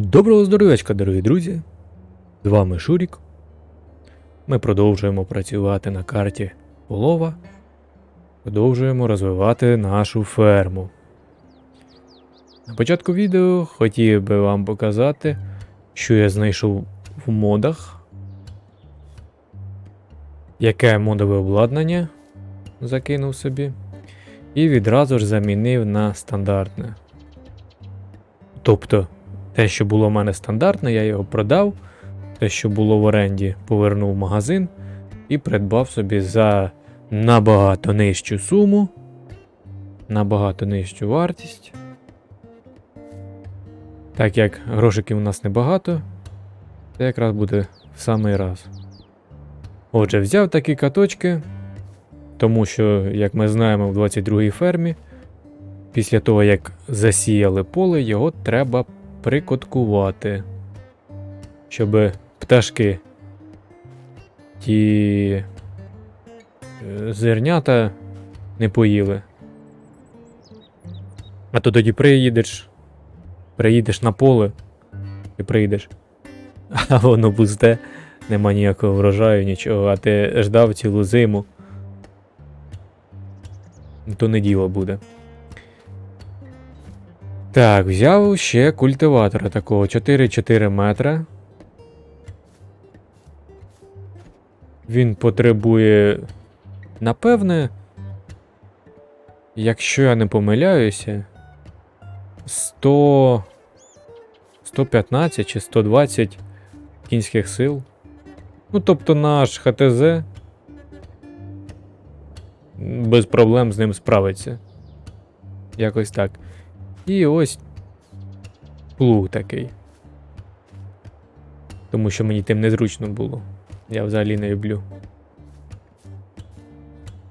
Доброго здоров'ячка, дорогі друзі! З вами Шурік. Ми продовжуємо працювати на карті Полова. Продовжуємо розвивати нашу ферму. На початку відео хотів би вам показати, що я знайшов в модах. Яке модове обладнання закинув собі. І відразу ж замінив на стандартне. Тобто, те, що було в мене стандартне, я його продав. Те, що було в оренді, повернув в магазин і придбав собі за набагато нижчу суму, набагато нижчу вартість. Так як грошиків у нас небагато, це якраз буде в самий раз. Отже, взяв такі каточки, тому що, як ми знаємо, в 22-й фермі, після того, як засіяли поле, його треба прикоткувати, щоб пташки ті е, зернята не поїли. А то тоді приїдеш, приїдеш на поле і прийдеш, а воно пусте, нема ніякого врожаю, нічого, а ти ждав цілу зиму. То не діло буде. Так, взяв ще культиватора такого 4-4 метра. Він потребує, напевне, якщо я не помиляюся, 100, 115 чи 120 кінських сил. Ну, тобто наш ХТЗ без проблем з ним справиться. Якось так. І ось плуг такий. Тому що мені тим незручно було. Я взагалі не люблю.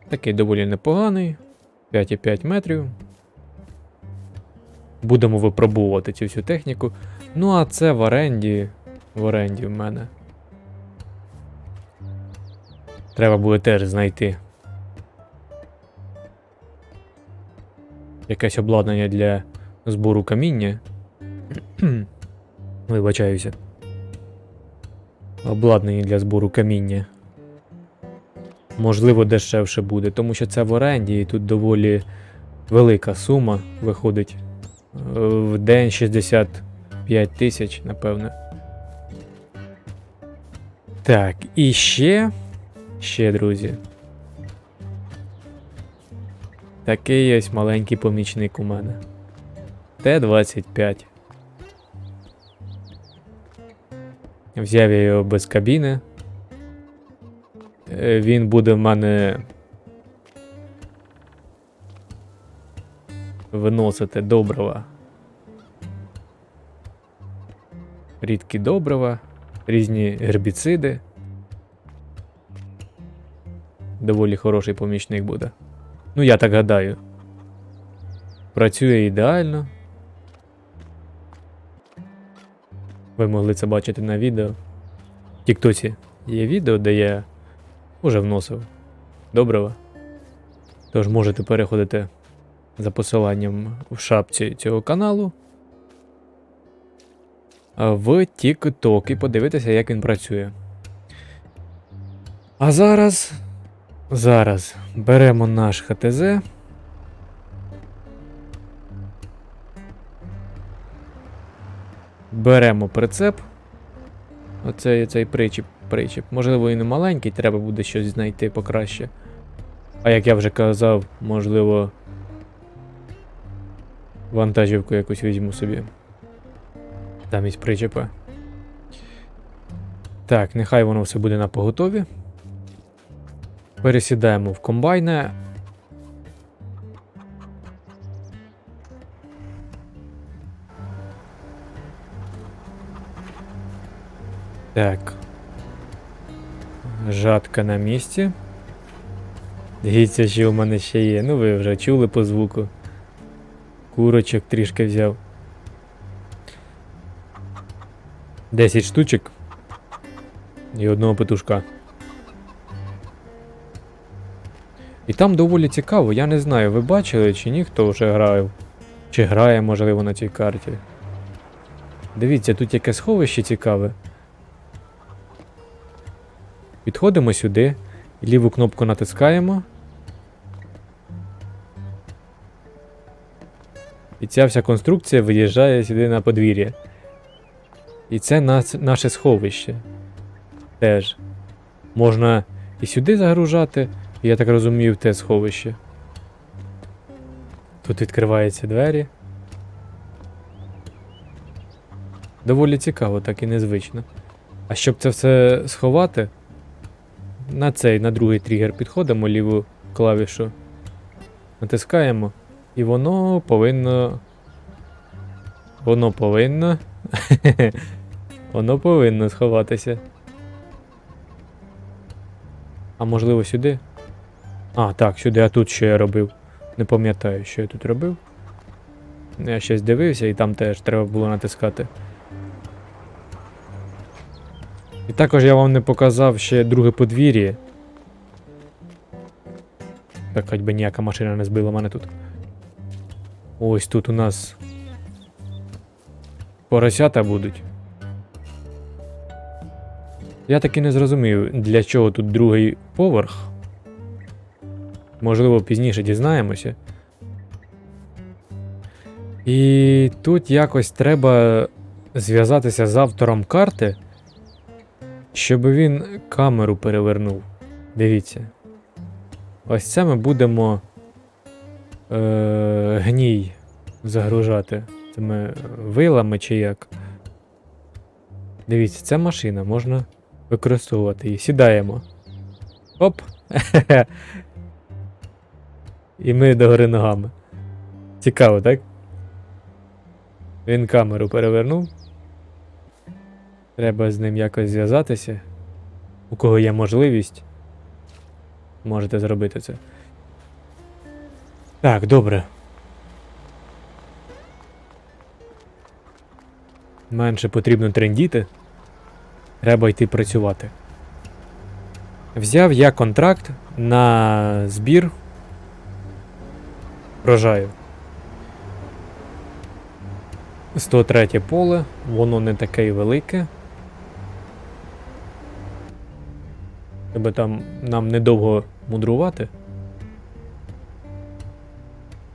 Такий доволі непоганий. 5,5 метрів. Будемо випробовувати цю всю техніку. Ну, а це в оренді. В оренді в мене. Треба буде теж знайти. Якесь обладнання для збору каміння. Вибачаюся. Обладнання для збору каміння. Можливо, дешевше буде, тому що це в оренді і тут доволі велика сума виходить. Е, В день 65 тисяч, напевне. Так, і ще. Ще, друзі. Такий ось маленький помічник у мене. Т-25. Взяв я його без кабіни. Е, Він буде в мене виносити добрива. Рідкі добрива, різні гербіциди. Доволі хороший помічник буде. Ну, я так гадаю. Працює ідеально. Ви могли це бачити на відео. В Тіктоці є відео, де я уже вносив добрива. Тож можете переходити за посиланням в шапці цього каналу в TikTok і подивитися, як він працює. А зараз. Зараз беремо наш ХТЗ. Беремо прицеп. Оцей цей причіп, причіп. Можливо, і не маленький, треба буде щось знайти покраще. А як я вже казав, можливо. Вантажівку якусь візьму собі. Замість причепа. Так, нехай воно все буде на поготові. Пересідаємо в комбайне. Так. Жатка на місці. Дивіться, що у мене ще є. Ну ви вже чули по звуку. Курочок трішки взяв. 10 штучок. І одного петушка. І там доволі цікаво, я не знаю, ви бачили чи ні, хто вже грав. Чи грає, можливо, на цій карті. Дивіться, тут яке сховище цікаве. Підходимо сюди, ліву кнопку натискаємо. І ця вся конструкція виїжджає сюди на подвір'я. І це нас, наше сховище. Теж. Можна і сюди загружати, я так розумію, в те сховище. Тут відкриваються двері. Доволі цікаво, так і незвично. А щоб це все сховати, на цей, на другий тригер підходимо, ліву клавішу натискаємо, і воно повинно. Воно повинно. Воно повинно сховатися. А можливо сюди? А, так, сюди, а тут що я робив. Не пам'ятаю, що я тут робив. Я щось дивився і там теж треба було натискати. І також я вам не показав ще друге подвір'я. Так, хоч би ніяка машина не збила мене тут. Ось тут у нас поросята будуть. Я таки не зрозумів, для чого тут другий поверх. Можливо, пізніше дізнаємося. І тут якось треба зв'язатися з автором карти, щоб він камеру перевернув. Дивіться. Ось це ми будемо е, гній загружати цими вилами чи як. Дивіться, ця машина можна використовувати її. Сідаємо. Оп! І ми догори ногами. Цікаво, так? Він камеру перевернув. Треба з ним якось зв'язатися. У кого є можливість, можете зробити це. Так, добре. Менше потрібно трендіти. Треба йти працювати. Взяв я контракт на збір врожаю. 103 поле, воно не таке й велике. Тебе там нам недовго мудрувати.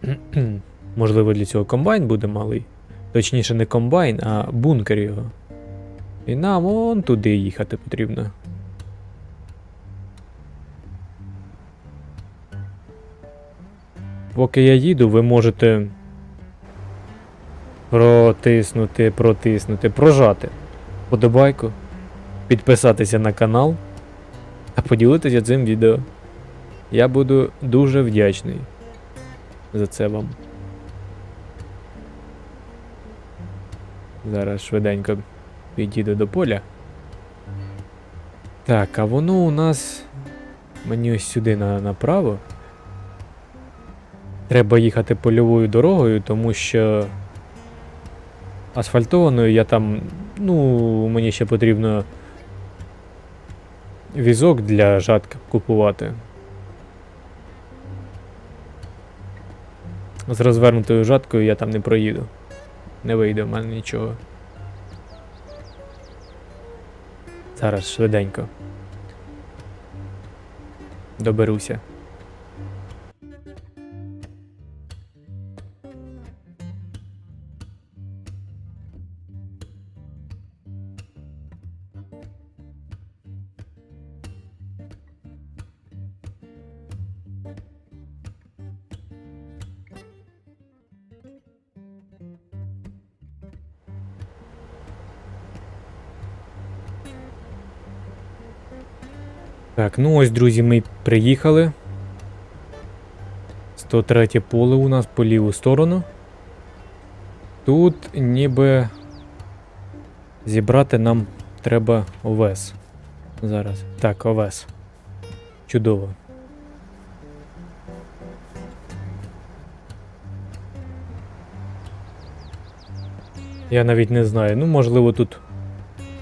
Можливо, для цього комбайн буде малий. Точніше, не комбайн, а бункер його. І нам вон туди їхати потрібно. Поки я їду, ви можете протиснути, протиснути, прожати подобайку, підписатися на канал та поділитися цим відео. Я буду дуже вдячний за це вам. Зараз швиденько підійду до поля. Так, а воно у нас мені ось сюди на, направо. Треба їхати польовою дорогою, тому що асфальтованою я там. Ну, мені ще потрібно візок для жатки купувати. З розвернутою жаткою я там не проїду. Не вийде в мене нічого. Зараз швиденько. Доберуся. Так, ну ось, друзі, ми приїхали. 103 поле у нас по ліву сторону. Тут ніби зібрати нам треба овес. Зараз. Так, овес. Чудово. Я навіть не знаю. Ну, можливо, тут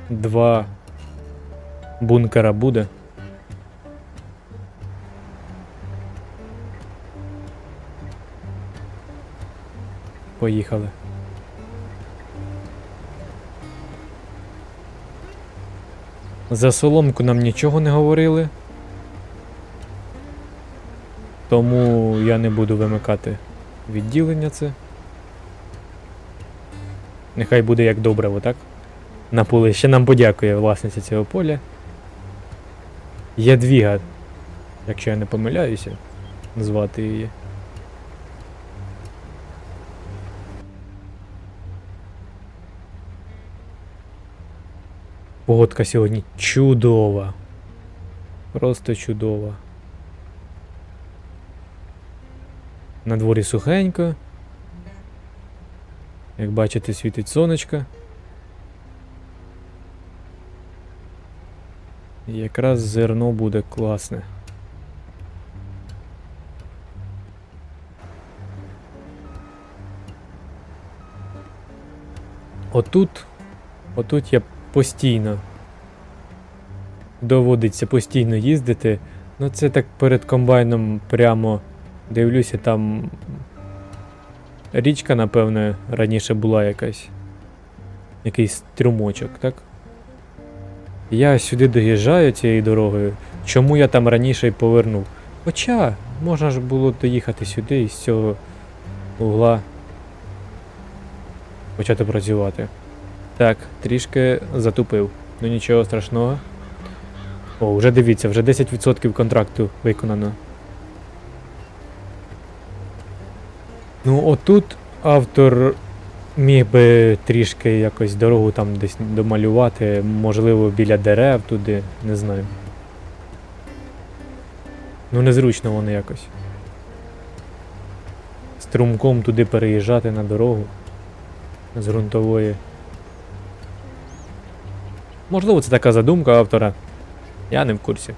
два бункера буде. Поїхали. За соломку нам нічого не говорили. Тому я не буду вимикати відділення це. Нехай буде як добре, отак На поле ще нам подякує власниця цього поля. Є двіга, якщо я не помиляюся, звати її. Погодка сьогодні чудова. Просто чудова. На дворі сухенько. Як бачите, світить сонечко. Якраз зерно буде класне. Отут, отут я постійно доводиться постійно їздити. Ну це так перед комбайном прямо дивлюся, там річка, напевне, раніше була якась. Якийсь струмочок, так? Я сюди доїжджаю цією дорогою. Чому я там раніше й повернув? Хоча можна ж було доїхати сюди і з цього угла почати працювати. Так, трішки затупив. Ну нічого страшного. О, вже дивіться, вже 10% контракту виконано. Ну, отут автор міг би трішки якось дорогу там десь домалювати, можливо, біля дерев туди, не знаю. Ну, незручно воно якось. Струмком туди переїжджати на дорогу з ґрунтової. Можливо, це така задумка автора. Я не в курсі.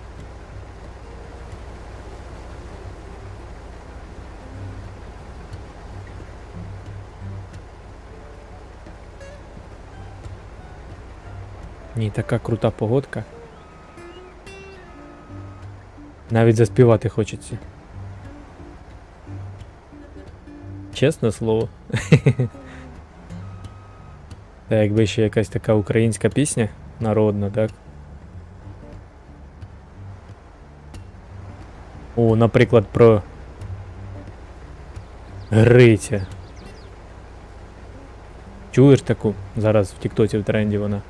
Ні, така крута погодка. Навіть заспівати хочеться. Чесне слово. Та якби ще якась така українська пісня народна, так? О, наприклад, про Гриця. Чуєш таку? Зараз в Тіктоці в тренді вона.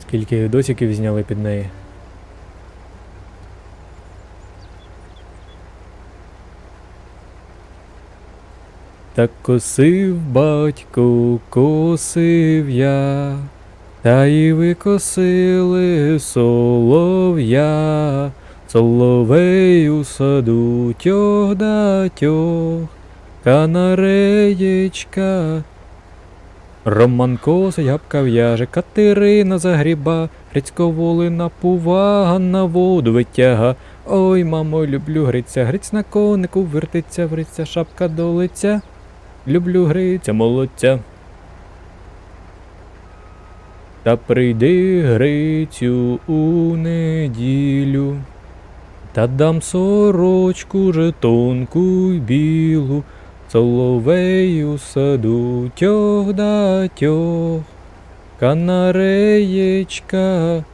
Скільки відосиків зняли під неї. Так косив батько, косив я, та й викосили солов'я, соловей у саду тьох да тьох, канареєчка. Роман косить, гапка в'яже, Катерина загріба, Грицько волина пува, на воду витяга. Ой, мамо, люблю Гриця, Гриць на конику вертиться, Гриця шапка до лиця. Люблю Гриця, молодця. Та прийди Грицю у неділю, та дам сорочку же тонку й білу, соловей у саду тьох да тьох, канареєчка.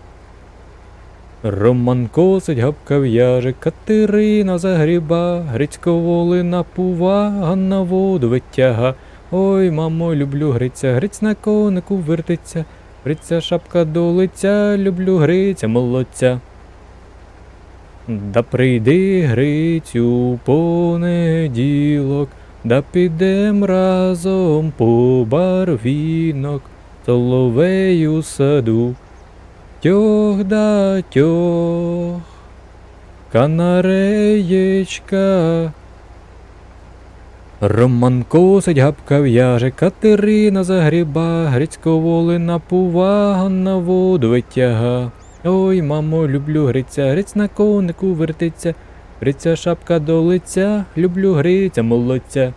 Роман косить, гапка в'яже, Катерина загріба, Грицько волина пува, на воду витяга. Ой, мамо, люблю Гриця, Гриць на конику вертиться, Гриця шапка до лиця, люблю Гриця, молодця. Да прийди Грицю понеділок, да підем разом по барвінок, соловей у саду. Тьох да тьох, канареєчка. Роман косить, гапка в'яже, Катерина загріба, Грицько волина пува, на воду витяга. Ой, мамо, люблю Гриця, Гриць на конику вертиться, Гриця шапка до лиця, люблю Гриця, молодця.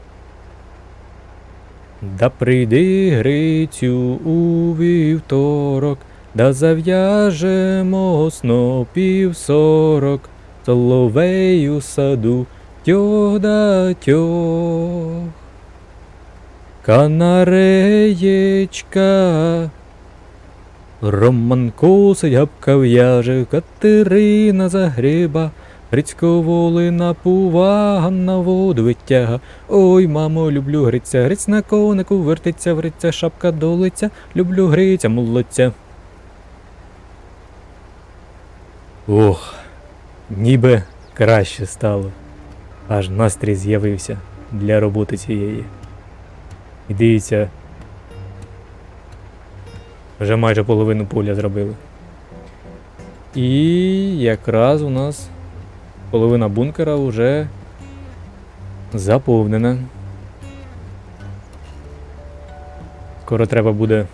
Да прийди Грицю у вівторок, да зав'яжемо снопів сорок, соловей у саду, тьох да тьох. Канареєчка. Роман косить, гапка в'яже, Катерина загриба, Грицько волина пува, на воду витяга. Ой, мамо, люблю гриця, гриць на конику вертиться, вриться, шапка долиця, люблю гриця, молодця. Ох, ніби краще стало. Аж настрій з'явився для роботи цієї. І дивіться, вже майже половину поля зробили. І якраз у нас половина бункера вже заповнена. Скоро треба буде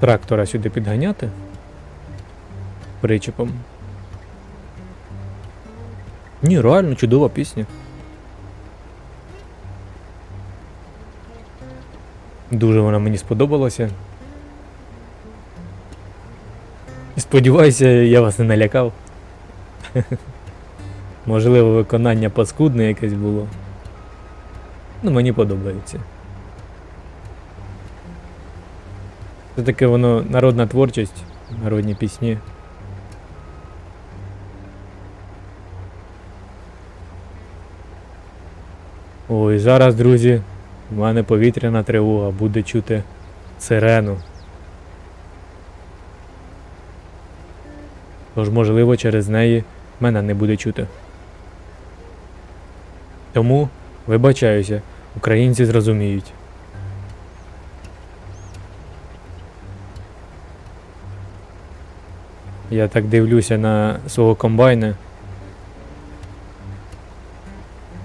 трактора сюди підганяти причепом. Ні, реально чудова пісня. Дуже вона мені сподобалася. Сподіваюся, я вас не налякав. Можливо, виконання паскудне якесь було. Ну, мені подобається. Це таке воно народна творчість, народні пісні. Ой, зараз, друзі, у мене повітряна тривога, буде чути сирену. Тож, можливо, через неї мене не буде чути. Тому вибачаюся, українці зрозуміють. Я так дивлюся на свого комбайна.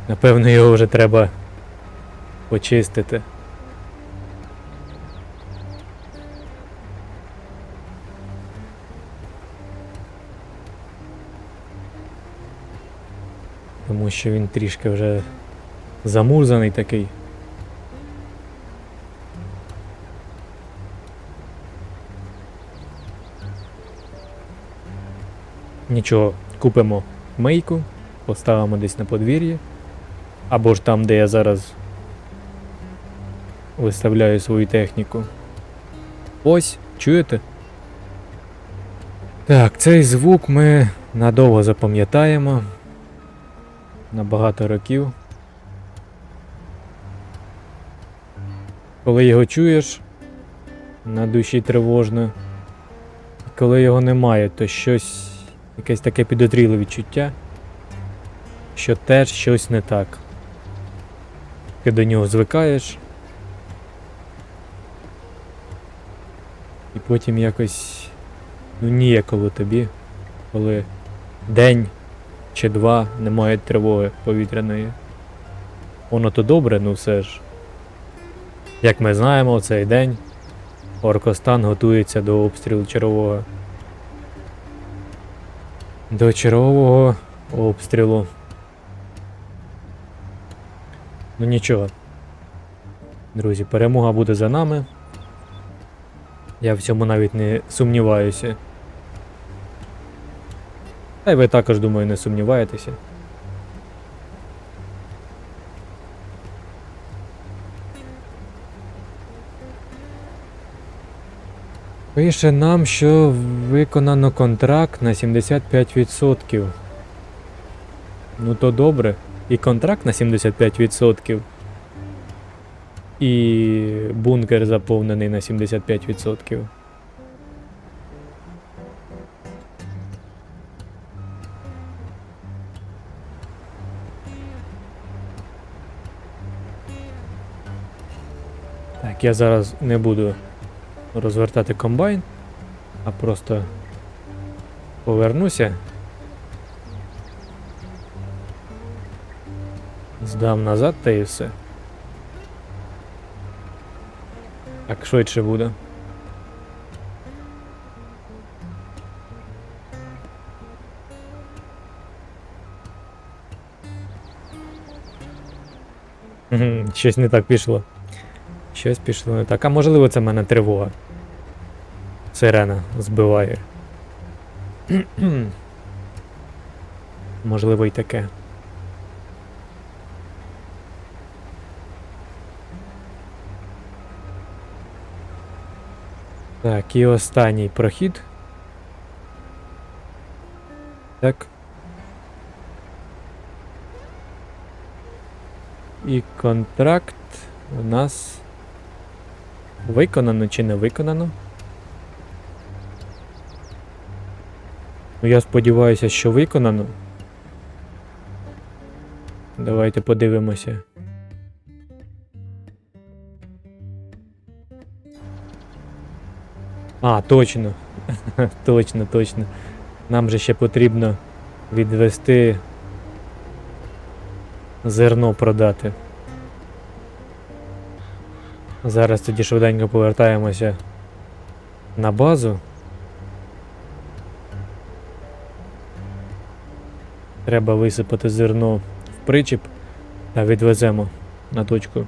Напевно, його вже треба почистити. Тому що він трішки вже замурзаний такий. Нічого, купимо мийку, поставимо десь на подвір'ї. Або ж там, де я зараз виставляю свою техніку. Ось, чуєте? Так, цей звук ми надовго запам'ятаємо. На багато років. Коли його чуєш, на душі тривожно. Коли його немає, то щось, якесь таке підозріле відчуття, що теж щось не так. Ти до нього звикаєш. І потім якось ну ніяково тобі, коли день чи два немає тривоги повітряної. Воно то добре, ну все ж. Як ми знаємо, в цей день Оркостан готується до обстрілу червового. До червового обстрілу. Ну нічого. Друзі, перемога буде за нами. Я в цьому навіть не сумніваюся. Та й ви також, думаю, не сумніваєтеся. Пише нам, що виконано контракт на 75%. Ну то добре. І контракт на 75%. І бункер заповнений на 75%. Так, я зараз не буду розвертати комбайн, а просто повернуся. Здам назад та і все. Так швидше буде. Щось не так пішло. Щось пішло не так. А можливо це в мене тривога. Сирена збиває. можливо і таке. Так, і останній прохід. Так. І контракт у нас виконано чи не виконано. Ну, я сподіваюся, що виконано. Давайте подивимося. А, точно. точно, точно. Нам же ще потрібно відвести зерно продати. Зараз тоді швиденько повертаємося на базу. Треба висипати зерно в причіп та відвеземо на точку.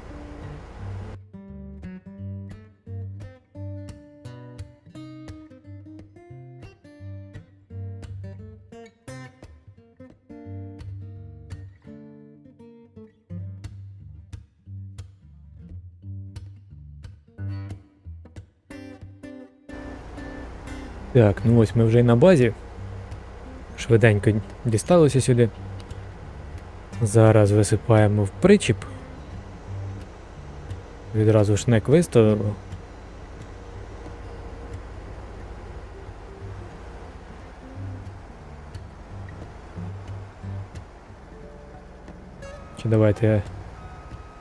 Так, ну ось ми вже й на базі. Швиденько дісталося сюди. Зараз висипаємо в причіп. Відразу шнек виставимо. Чи давайте я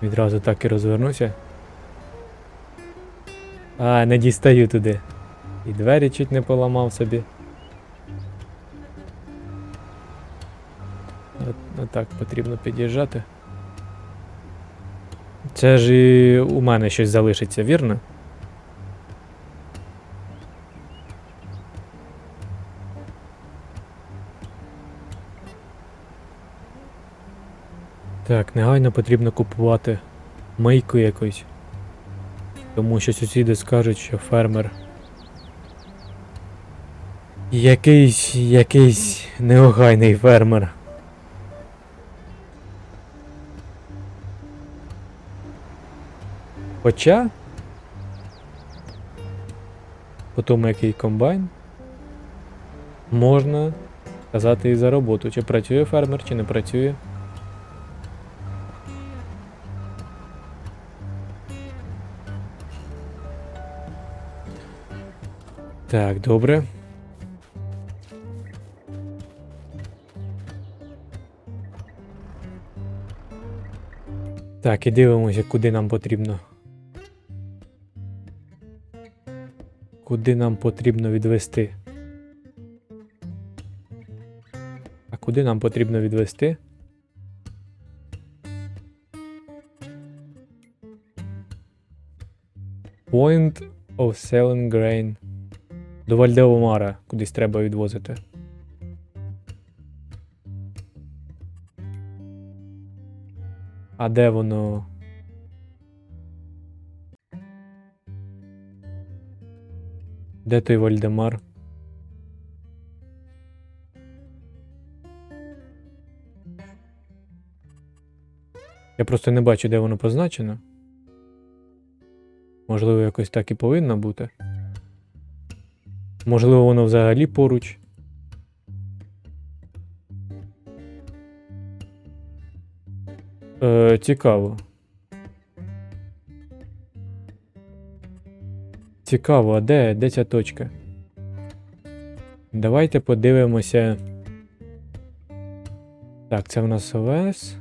відразу так і розвернуся. А, не дістаю туди. І двері чуть не поламав собі. От, отак потрібно під'їжджати. Це ж і у мене щось залишиться, вірно? Так, негайно потрібно купувати мийку якусь. Тому що сусіди скажуть, що фермер Якийсь, якийсь неохайний фермер. Хоча. По тому який комбайн. Можна казати і за роботу, чи працює фермер, чи не працює. Так, добре. Так, і дивимося, куди нам потрібно. Куди нам потрібно відвести? А куди нам потрібно відвести? Point of selling grain. До Вальдеомара кудись треба відвозити. А де воно? Де той Вальдемар? Я просто не бачу, де воно позначено. Можливо, якось так і повинно бути. Можливо, воно взагалі поруч. Е, цікаво. Цікаво, а де, де ця точка? Давайте подивимося. Так, це в нас ОВС.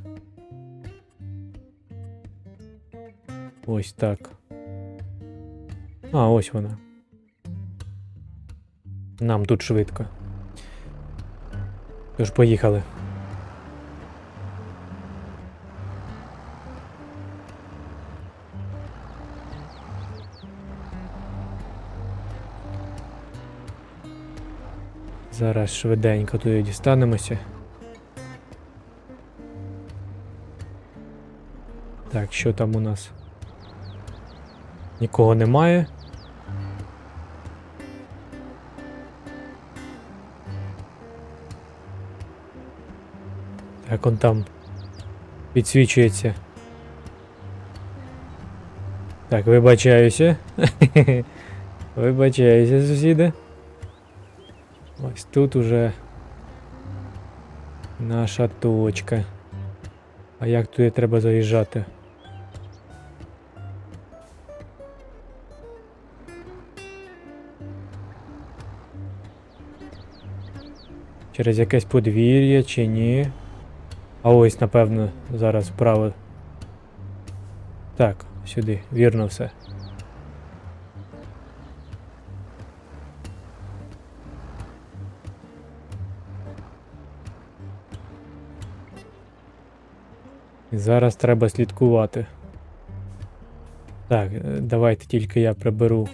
Ось так. А, ось вона. Нам тут швидко. Тож поїхали. Зараз швиденько туди дістанемося. Так, що там у нас? Нікого немає. Так, он там підсвічується. Так, вибачаюся. Вибачаюся, сусіди. Ось тут уже наша точка. А як туди треба заїжджати? Через якесь подвір'я чи ні? А ось, напевно, зараз вправо. Так, сюди, вірно все. Зараз треба слідкувати. Так, е, давайте тільки я приберу.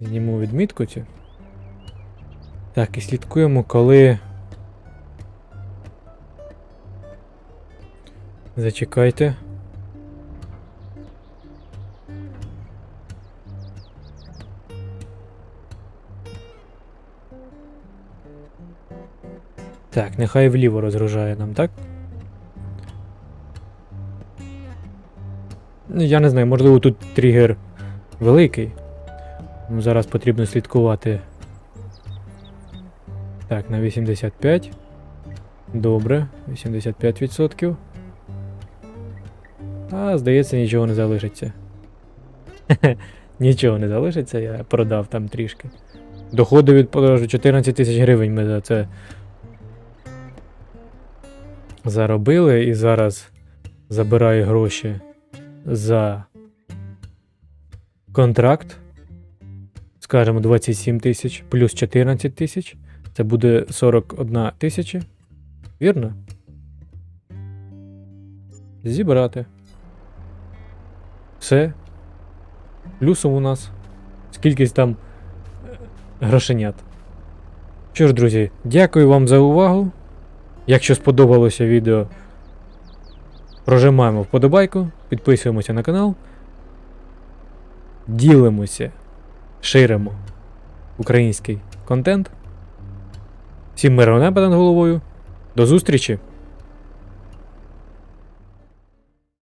Зніму відмітку цю. Так, і слідкуємо, коли. Зачекайте. Так, нехай вліво розгружає нам, так? Я не знаю, можливо, тут тригер великий. Ну, зараз потрібно слідкувати. Так, на 85. Добре, 85%. А, здається, нічого не залишиться. нічого не залишиться, я продав там трішки. Доходи від продажу 14 тисяч гривень ми за це заробили і зараз забираю гроші за контракт. Скажемо 27 тисяч плюс 14 тисяч. Це буде 41 тисяча. Вірно? Зібрати. Все. Плюсом у нас. Скількись там е, грошенят. Що ж, друзі, дякую вам за увагу. Якщо сподобалося відео, прожимаємо вподобайку, підписуємося на канал, ділимося, ширимо український контент. Всім мирного неба над головою. До зустрічі!